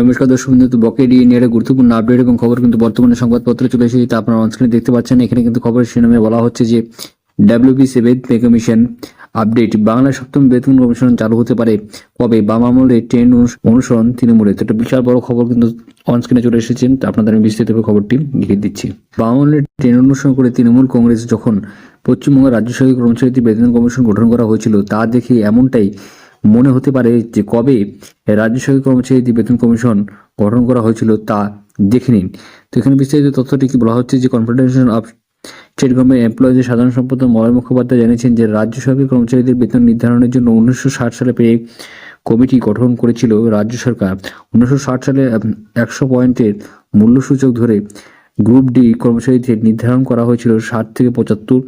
নমস্কার, দর্শক বন্ধু বকে ডিএ নিয়ে গুরুত্বপূর্ণ আপডেট এবং খবর কিন্তু বর্তমানে সংবাদপত্রে চলে এসেছে, তা আপনারা অনস্ক্রিনে দেখতে পাচ্ছেন। এখানে কিন্তু খবরের শিরোনামে বলা হচ্ছে যে WB seven pay commission update Bangla সপ্তম বেতন কমিশন চালু হতে পারে কবে? বাম আমলে ট্রেন অনুসরণ তৃণমূলে। তো একটা বিশাল বড় খবর কিন্তু অনস্ক্রিনে চলে এসেছেন তা আপনাদের আমি বিস্তারিতভাবে খবরটি লিখে দিচ্ছি। বাম আমলে ট্রেন অনুসরণ করে তৃণমূল কংগ্রেস যখন পশ্চিমবঙ্গের রাজ্য সরকারি কর্মচারীদের বেতন কমিশন গঠন করা হয়েছিল, তা দেখে এমনটাই মনে হতে পারে যে কবে রাজ্য সরকারি কর্মচারীদের বেতন কমিশন গঠন করা হয়েছিল তা দেখে নিন। তো এখানে বিস্তারিত তথ্যটি কি বলা হচ্ছে যে কনফেডারেশন অফ স্টেট গভর্নমেন্ট এমপ্লয়িজের সাধারণ সম্পাদক মলয় মুখোপাধ্যায় জানিয়েছেন যে রাজ্য সরকারি কর্মচারীদের বেতন নির্ধারণের জন্য উনিশশো ষাট সালে পেয়ে কমিটি গঠন করেছিল রাজ্য সরকার। উনিশশো ষাট সালে একশো পয়েন্টের মূল্যসূচক ধরে গ্রুপ ডি কর্মচারীদের নির্ধারণ করা হয়েছিল ষাট থেকে পঁচাত্তর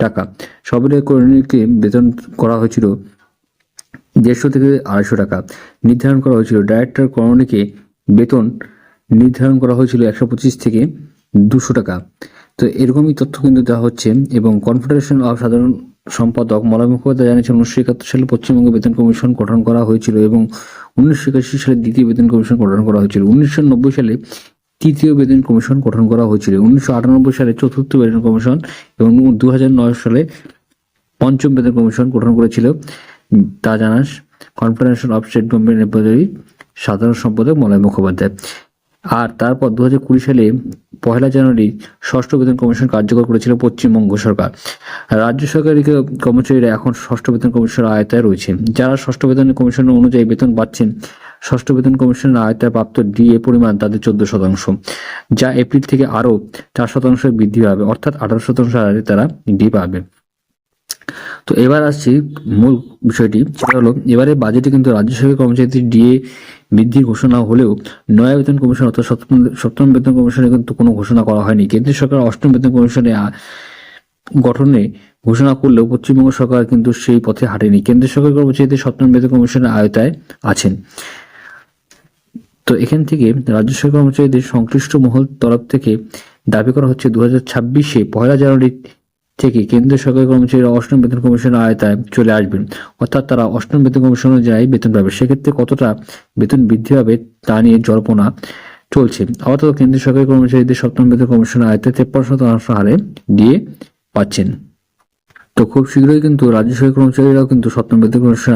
টাকা। সবের কর্মীকে বেতন করা হয়েছিল দেড়শো থেকে আড়াইশো টাকা। নির্ধারণ করা হয়েছিল। ডাইরেক্টর করণীকে বেতন নির্ধারণ করা হয়েছিল একশো পঁচিশ থেকে দুশো টাকা। তো এরকমই তথ্য কিন্তু দেওয়া হচ্ছে এবং কনফেডারেশন অফ সাধারণ সম্পাদক মলয় মুখোপাধ্যায় জানিয়েছেন, উনিশশো একাত্তর সালে পশ্চিমবঙ্গ বেতন কমিশন গঠন করা হয়েছিল এবং উনিশশো একাশি সালে দ্বিতীয় বেতন কমিশন গঠন করা হয়েছিল। উনিশশো নব্বই সালে তৃতীয় বেতন কমিশন গঠন করা হয়েছিল। উনিশশো আটানব্বই সালে চতুর্থ বেতন কমিশন এবং দু নয় সালে পঞ্চম বেতন কমিশন গঠন করেছিল। তা জানাস। Confederation of state government employee সাধারণ সম্পাদক মলয় মুখোপাধ্যায়। আর তারপর দু হাজার কুড়ি সালে পয়লা জানুয়ারি ষষ্ঠ বেতন কমিশন কার্যকর করেছিল পশ্চিমবঙ্গ সরকার। রাজ্য সরকারি কর্মচারীরা এখন ষষ্ঠ বেতন কমিশনের আয়তায় রয়েছে। যারা ষষ্ঠ বেতন কমিশন অনুযায়ী বেতন পাচ্ছেন, ষষ্ঠ বেতন কমিশনের আয়তায় প্রাপ্ত ডিএ পরিমাণ তাদের চোদ্দ শতাংশ, যা এপ্রিল থেকে আরও চার শতাংশ বৃদ্ধি পাবে, অর্থাৎ আঠারো শতাংশ হারে তারা ডি পাবে। তো এবার আসছি মূল বিষয়টি, সেটা হলো এবারে বাজেটে কিন্তু রাজ্য সরকারি কর্মচারীদের ডিএ বৃদ্ধির ঘোষণা হলেও নয়া বেতন কমিশন অর্থাৎ সপ্তম বেতন কমিশনে কিন্তু কোনো ঘোষণা করা হয়নি। কেন্দ্রীয় সরকার অষ্টম বেতন কমিশনে গঠনে ঘোষণা করলেও পশ্চিমবঙ্গ সরকার কিন্তু সেই পথে হাঁটেনি। কেন্দ্রীয় সরকারি কর্মচারীদের সপ্তম বেতন কমিশনের আয়তায় আছেন। তো এখান থেকে রাজ্য সরকার কর্মচারীদের সংশ্লিষ্ট মহল তরফ থেকে দাবি করা হচ্ছে দু হাজার ছাব্বিশে পয়লা জানুয়ারি থেকে কেন্দ্রীয় সরকারি কর্মচারীরা অষ্টম বেতন কমিশনের আয়তায় চলে আসবেন অর্থাৎ তারা অষ্টম বেতন কমিশন অনুযায়ী বেতন পাবে। সেক্ষেত্রে কতটা বেতন বৃদ্ধি পাবে তা নিয়ে জল্পনা চলছে। আপাতত কেন্দ্রীয় সরকারি কর্মচারীদের সপ্তম বেতন কমিশনের আয়তায় তেপ্পান্ন শতাংশ হারে দিয়ে পাচ্ছেন। তো খুব শীঘ্রই কিন্তু রাজ্য সরকারি কর্মচারীরাও কিন্তু সপ্তম বেতন কমিশন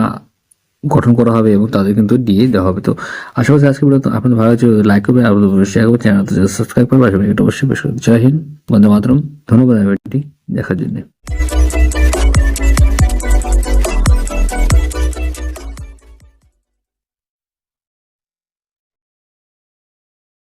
গঠন করা হবে এবং তাদের কিন্তু দিয়ে দেওয়া হবে। তো আশা করছি আজকে ভিডিও আপনাদের ভালো লাগছে লাইক করবেন আর শেয়ার করবেন চ্যানেল সাবস্ক্রাইব করবেন এটা অবশ্যই বেশ জয় হিন্দ, বন্দে মাতরম, ধন্যবাদ не ходили.